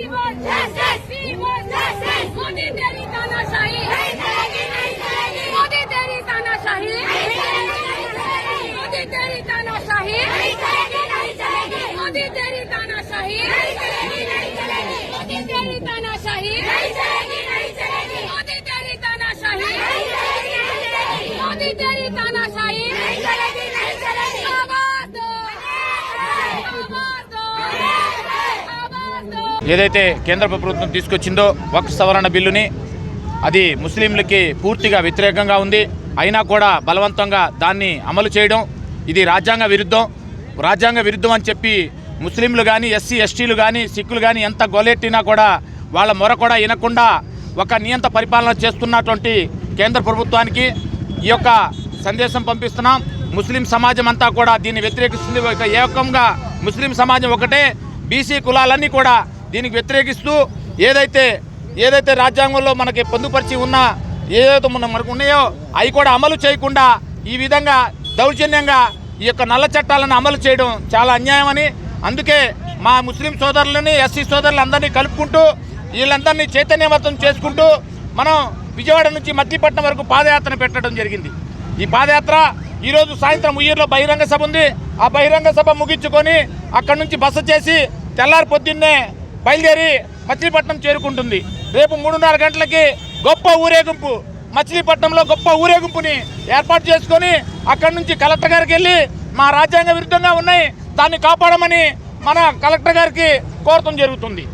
I'm ఏదైతే కేంద్ర ప్రభుత్వం తీసుకొచ్చిందో వక్ఫ్ సవరణ బిల్లుని అది ముస్లింలకి పూర్తిగా వ్యతిరేకంగా ఉంది. అయినా కూడా బలవంతంగా దాన్ని అమలు చేయడం ఇది రాజ్యాంగ విరుద్ధం. రాజ్యాంగ విరుద్ధం అని చెప్పి ముస్లింలు కానీ ఎస్సీ ఎస్టీలు కానీ సిక్కులు కానీ ఎంత గొలెట్టినా కూడా వాళ్ళ మొర కూడా వినకుండా ఒక నియంత పరిపాలన చేస్తున్నటువంటి కేంద్ర ప్రభుత్వానికి ఈ యొక్క సందేశం పంపిస్తున్నాం. ముస్లిం సమాజం అంతా కూడా దీన్ని వ్యతిరేకిస్తుంది. ఏకంగా ముస్లిం సమాజం ఒకటే. బీసీ కులాలన్నీ కూడా దీనికి వ్యతిరేకిస్తూ ఏదైతే ఏదైతే రాజ్యాంగంలో మనకి పొందుపరిచి ఉన్న ఏదైతే మన మనకు ఉన్నాయో అవి కూడా అమలు చేయకుండా ఈ విధంగా దౌర్జన్యంగా ఈ యొక్క నల్ల చట్టాలను అమలు చేయడం చాలా అన్యాయమని అందుకే మా ముస్లిం సోదరులని ఎస్సీ సోదరులందరినీ కలుపుకుంటూ వీళ్ళందరినీ చైతన్యవంతం చేసుకుంటూ మనం విజయవాడ నుంచి మద్దిపట్నం వరకు పాదయాత్ర పెట్టడం జరిగింది. ఈ పాదయాత్ర ఈరోజు సాయంత్రం ఉయ్యూరులో బహిరంగ సభ ఉంది. ఆ బహిరంగ సభ ముగించుకొని అక్కడి నుంచి బస చేసి తెల్లారి పొద్దున్నే బయలుదేరి మచిలీపట్నం చేరుకుంటుంది. రేపు మూడున్నర గంటలకి గొప్ప ఊరేగింపు. మచిలీపట్నంలో గొప్ప ఊరేగింపుని ఏర్పాటు చేసుకొని అక్కడి నుంచి కలెక్టర్ గారికి వెళ్ళి మా రాజ్యాంగ విరుద్ధంగా ఉన్నాయి. దాన్ని కాపాడమని మన కలెక్టర్ గారికి కోరటం జరుగుతుంది.